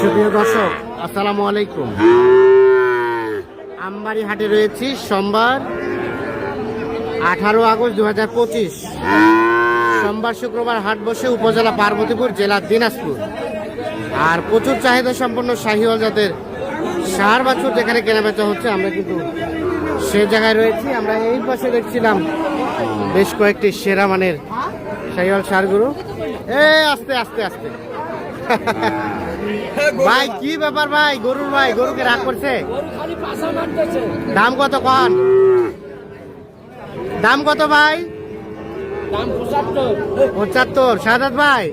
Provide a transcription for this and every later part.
সুপ্রিয় দর্শক, আসসালামু আলাইকুম। আমবাড়ি হাটে রয়েছি, সোমবার আঠারো আগস্ট দু হাজার পঁচিশ। সোমবার শুক্রবার হাট বসে উপজেলা পার্বতীপুর, জেলা দিনাজপুর। আর প্রচুর চাহিদা সম্পন্ন শাহিওয়াল জাতের সার বাছুর যেখানে কেনাবেচা হচ্ছে। আমরা কিন্তু সে জায়গায় রয়েছি। আমরা এই পাশে দেখছিলাম বেশ কয়েকটি সেরা মানের শাহিওয়াল সারগুলো। এ আস্তে আস্তে আস্তে। ভাই কি ব্যাপার ভাই? গরুর ভাই গরুকে রাগ করছে? দাম কত কন? দাম কত ভাই? পঁচাত্তর। সাদাত ভাই?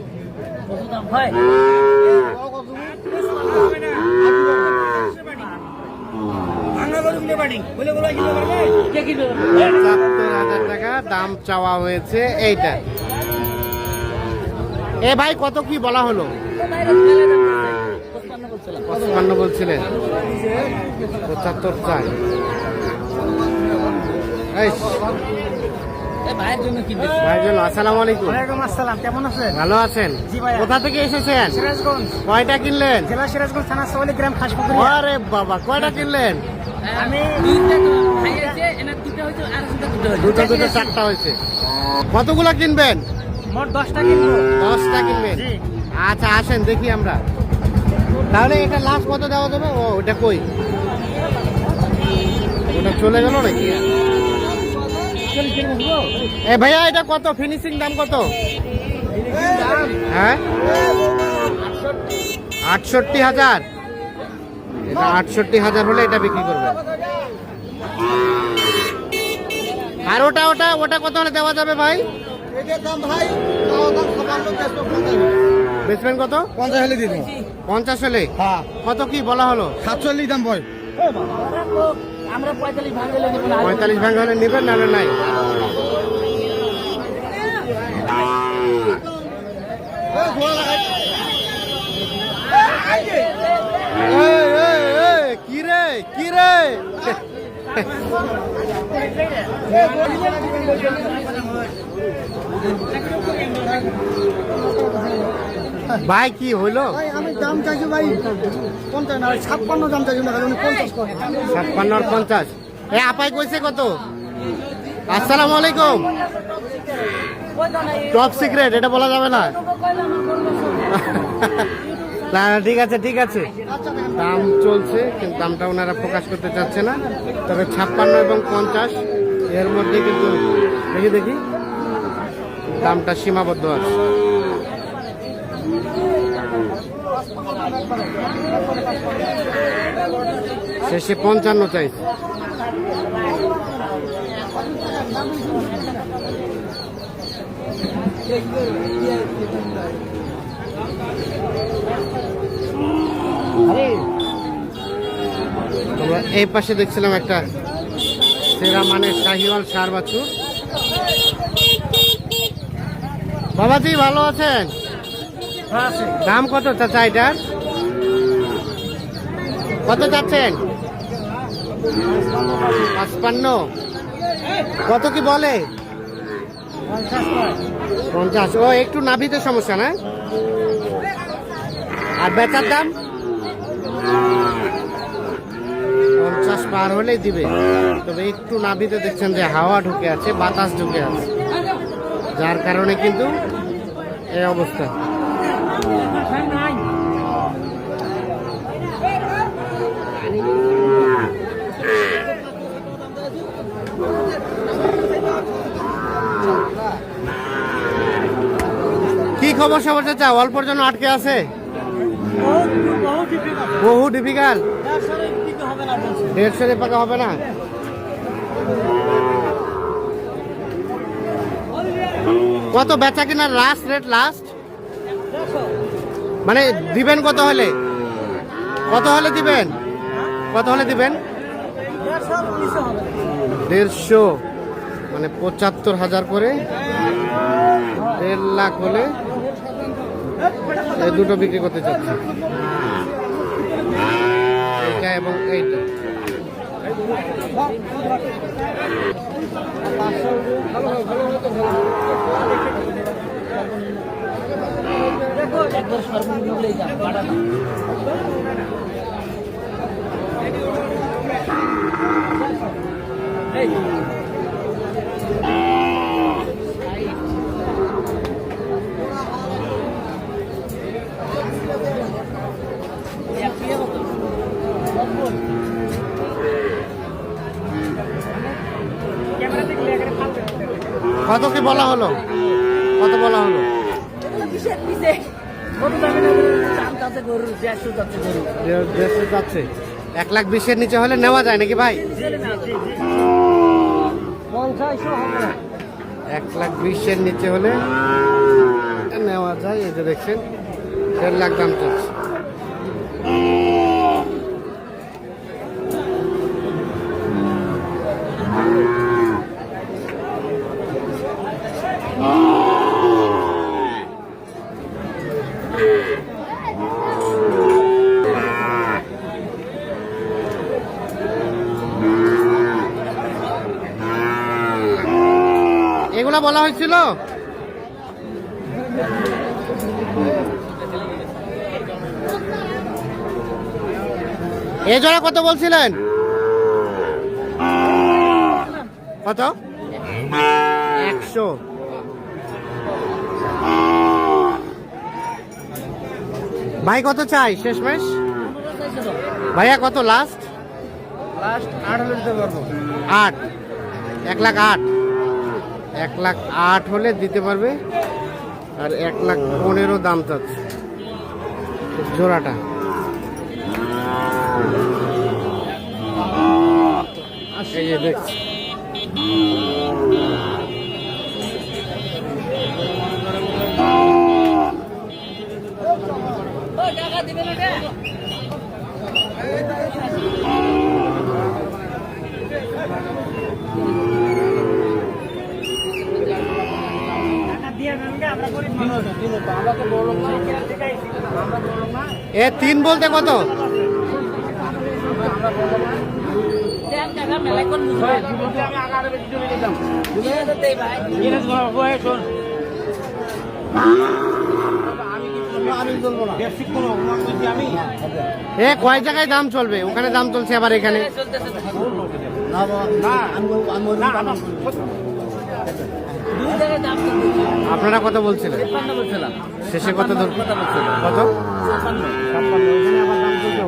পঁচাত্তর হাজার টাকা দাম চাওয়া হয়েছে এইটা। এ ভাই কত কি বলা হলো? পঁচপান্ন বলছিলেন? পঁচাত্তর চাই। এই, ভাইয়ের জন্য কিনতে ভাইজান আসসালামু আলাইকুম। আসসালাম কেমন আছেন? ভালো আছেন? কোথা থেকে এসেছেন? সিরাজগঞ্জ। কয়টা কিনলেন? জেলা সিরাজগঞ্জ থানা সওয়ালি গ্রাম খাসপুকুরি আরে বাবা কয়টা কিনলেন? আমি আছে এনার দুটো চারটা হয়েছে। কতগুলো কিনবেন? মোট দশটা কিনবো। দশটা কিনবেন? আচ্ছা আসেন দেখি আমরা। তাহলে এটা লাস্ট কত দেওয়া যাবে? ও, ওটা কই? ওটা চলে গেল নাকি? এ ভাইয়া, এটা কত? ফিনিশিং দাম কত? হ্যাঁ? আটষট্টি হাজার। এটা আটষট্টি হাজার হলে এটা বিক্রি করবে। আর ওটা ওটা ওটা কত হলে দেওয়া যাবে ভাই? বেচবেন কত? পঞ্চাশ হলে দিয়ে দেবো। পঞ্চাশ হলে? হ্যাঁ। কত কি বলা হলো? সাতচল্লিশ দাম আমরা পঁয়তাল্লিশ ভাগ হলে দেবো না পঁয়তাল্লিশ ভাঙ হলে নেবেন না নাই? এই, এই, এই, কি রে কি রে? ভাই কি হইল? আমি দাম চাইছি ভাই পঞ্চাশ না ছাপ্পান্ন দাম চাইছি না পঞ্চাশ ছাপ্পান্ন আর পঞ্চাশ। এ আপাই কইছে কত? আসসালামু আলাইকুম। টপ সিক্রেট এটা বলা যাবে না। না না, ঠিক আছে ঠিক আছে। দাম চলছে কিন্তু দামটা ওনারা প্রকাশ করতে চাচ্ছে না। তবে ছাপ্পান্ন এবং পঞ্চাশ এর মধ্যে কিন্তু দেখি দেখি। দামটা সীমাবদ্ধ আছে। শেষে পঞ্চান্ন আমরা এই পাশে দেখছিলাম একটা সেরা মানে শাহিওয়াল সার বাছুর। বাবাজি, ভালো আছেন? দাম কত চাচা এটার? কত চাচ্ছেন? পাঁচপান্ন। কত কি বলে? পঞ্চাশ। ও, একটু নাভিতে সমস্যা না? আর বেচার দাম? পঞ্চাশ পার হলেই দিবে। তবে একটু নাভিতে দেখছেন যে হাওয়া ঢুকে আছে, বাতাস ঢুকে আছে। যার কারণে কিন্তু এই অবস্থা। কি খবর সবার চাচা? অল্পর জন্য আটকে আছে? বহু ডিফিকাল্ট দেড়শো পাকা হবে না? কত বেচা কিনা লাস্ট রেট লাস্ট মানে দিবেন কত হলে? কত হলে দিবেন? কত হলে দিবেন? দেড়শো। মানে পঁচাত্তর হাজার করে দেড় লাখ হলে এই দুটো বিক্রি করতে চাচ্ছি। এইটা এবং এইটা। একবার সর্বনিম্ন দাম বাড়া না এই কত? কত কি বলা হলো কত বলা হলো যাচ্ছে এক লাখ বিশের নিচে হলে নেওয়া যায় নাকি ভাই। এক লাখ বিশের নিচে হলে নেওয়া যায় এই যে দেখছেন দেড় লাখ দাম চলছে। এগুলা বলা হয়েছিল? এ জোড়া কত বলছিলেন? কত? একশো। ভাই কত চাই? শেষমেশ? ভাইয়া কত? লাস্ট? লাস্ট আট হলে দিতে পারব। আট। এক লাখ আট। এক লাখ আট হলে দিতে পারবে আর এক লাখ পনেরো দাম চাচ্ছে জোড়াটা। এই যে দেখছি। এ তিন বলতে কত দেন টাকা মেলাই কোন বুঝবে? দিয়ে তো দেই ভাই। এ কয় জায়গায় দাম চলবে ওখানে দাম চলছে আবার এখানে। না আপনারা কত বলছিলেন? শেষে কত। কত?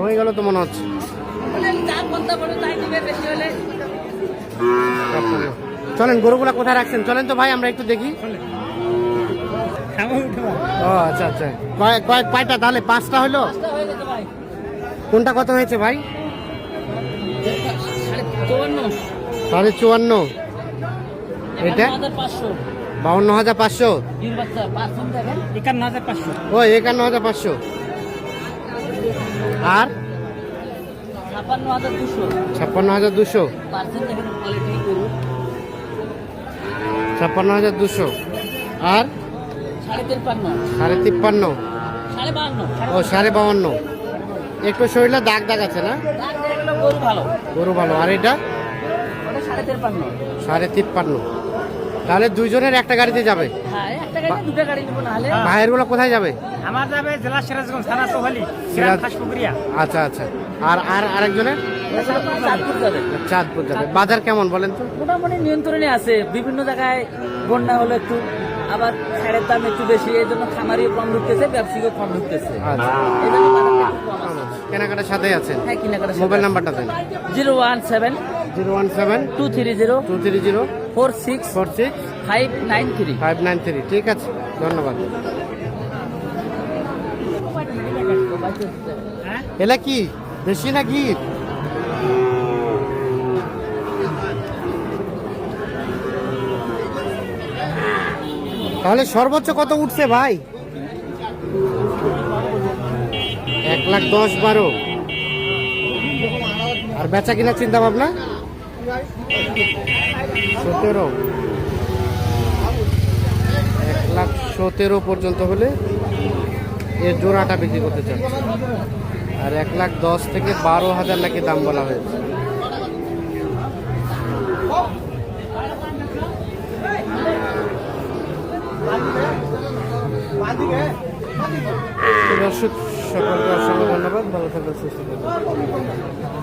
হয়ে গেল তো মনে হচ্ছে। চলেন, গরুগুলা কোথায় রাখছেন? চলেন তো ভাই, আমরা একটু দেখি। ও আচ্ছা আচ্ছা। কয় কয় কয়টা? তাহলে পাঁচটা হলো? কোনটা কত হয়েছে ভাই? সাড়ে চুয়ান্ন। এটা? একান্ন হাজার পাঁচশো। বাউন্ন হাজার পাঁচশো? ও একান্ন হাজার পাঁচশো। আর? ছাপ্পান্ন হাজার দুশো। ছাপ্পান্ন হাজার দুশো। আর? সাড়ে তিপ্পান্ন। ও সাড়ে বাউন্ন একটু শরীরে দাগ দাগ আছে না? গরু ভালো। গরু ভালো। আর এটা? সাড়ে তিপ্পান্ন। সাড়ে তিপ্পান্ন। তাহলে দুইজনের একটা গাড়িতে যাবে। হ্যাঁ নেব নাহলে ভাইয়েরগুলো কোথায় যাবে? আমার যাবে জেলা সিরাজগঞ্জ থানা সোহালি আচ্ছা আচ্ছা। আর আর আরেকজনের? চাঁদপুর যাবে। চাঁদপুর যাবে। বাজার কেমন বলেন তো? মোটামুটি নিয়ন্ত্রণে আছে। বিভিন্ন জায়গায় বন্যা হলো একটু আবার সারের দাম একটু বেশি এই জন্য খামারিও কম ঢুকতেছে ব্যবসায়ীও কম ঢুকতেছে। আচ্ছা। আছে। কেনাকাটার সাথে আছে হ্যাঁ মোবাইল নাম্বারটা দেন। Zero one seven zero one seven two three zero two three zero four six four six five nine three five nine three ঠিক আছে ধন্যবাদ। এলা কি বেশি না কি তাহলে সর্বোচ্চ কত উঠছে ভাই? এক লাখ দশ বারো। আর বেচা কিনা চিন্তা ভাবনা? সতেরো। এক লাখ সতেরো পর্যন্ত হলে এর জোড়াটা বিক্রি করতে চাচ্ছে। আর এক লাখ দশ থেকে বারো হাজার নাকি দাম বলা হয়েছে। দর্শক, সকলকে অসংখ্য ধন্যবাদ। ভালো থাকবেন, সুস্থ থাকবেন।